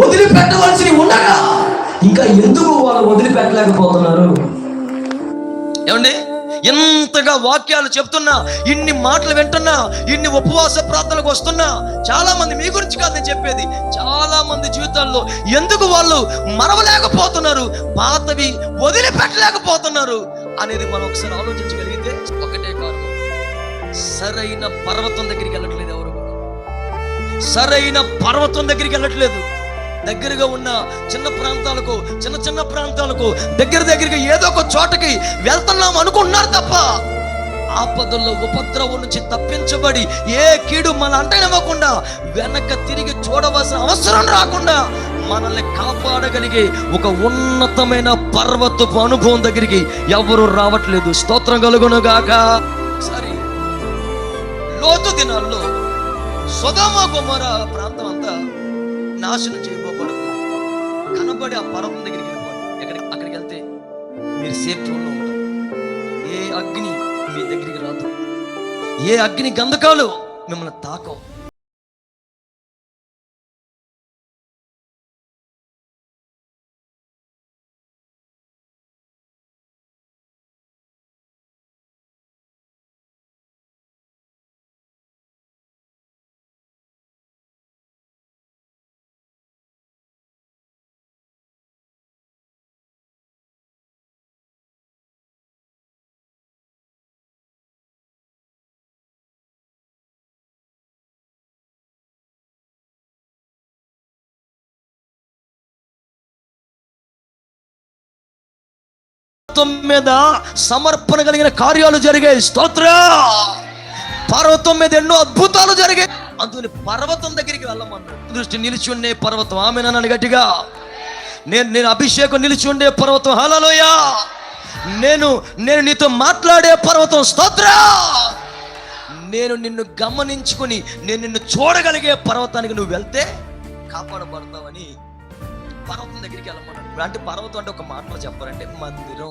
వదిలిపెట్టవలసి ఉండగా ఇంకా ఎందుకు వాళ్ళు వదిలిపెట్టలేకపోతున్నారు? ఏమండి? ఎంతగా వాక్యాలు చెప్తున్నా ఇన్ని మాటలు వింటున్నా ఇన్ని ఉపవాస ప్రార్థనలకు వస్తున్నా చాలా మంది మీ గురించి కాదు నేను చెప్పేది. చాలా మంది జీవితాల్లో ఎందుకు వాళ్ళు మరవలేకపోతున్నారు పాతవి వదిలిపెట్టలేకపోతున్నారు అనేది మనం ఒకసారి ఆలోచించగలిగితే ఒకటే కారణం. సరైన పర్వతం దగ్గరికి వెళ్ళట్లేదు ఎవరు సరైన పర్వతం దగ్గరికి వెళ్ళట్లేదు. దగ్గరగా ఉన్న చిన్న ప్రాంతాలకు చిన్న చిన్న ప్రాంతాలకు దగ్గర దగ్గరగా ఏదో ఒక చోటకి వెళ్తున్నాం అనుకుంటున్నారు తప్ప ఆపదల్లో ఉపద్రవం నుంచి తప్పించబడి ఏ కీడు మన అంటనివ్వకుండా వెనక తిరిగి చూడవలసిన అవసరం రాకుండా మనల్ని కాపాడగలిగే ఒక ఉన్నతమైన పర్వతపు అనుభవం దగ్గరికి ఎవరు రావట్లేదు. స్తోత్రం కలుగునుగాక. సరే లోతు దినాల్లో సుధమ గుమర ప్రాంతం అంతా నాశనం చేయబోకూడదు కనబడి ఆ పర్వతం దగ్గరికి వెళ్ళిపోండి. ఎక్కడికి? అక్కడికి వెళ్తే మీరు సేఫ్ జోన్లో ఉంటారు. ఏ అగ్ని మీ దగ్గరికి రాదు. ఏ అగ్ని గంధకాలు మిమ్మల్ని తాకవు. పర్వతం మీద సమర్పణ కలిగిన కార్యాలు జరిగాయి స్తోత్ర. పర్వతం మీద ఎన్నో అద్భుతాలు జరిగాయి అందుకని పర్వతం దగ్గరికి వెళ్ళమన్నాడు. దృష్టి నిలిచి ఉండే పర్వతం. ఆమె నన్ను గట్టిగా. నేను నేను అభిషేకం నిలిచి ఉండే పర్వతం. హలలోయ నేను నేను నీతో మాట్లాడే పర్వతం స్తోత్ర. నేను నిన్ను గమనించుకొని నేను నిన్ను చూడగలిగే పర్వతానికి నువ్వు వెళ్తే కాపాడబడతావని పర్వతం దగ్గరికి వెళ్ళమన్నాడు. అంటే పర్వతం అంటే ఒక మాటలో చెప్పారంటే మందిరం.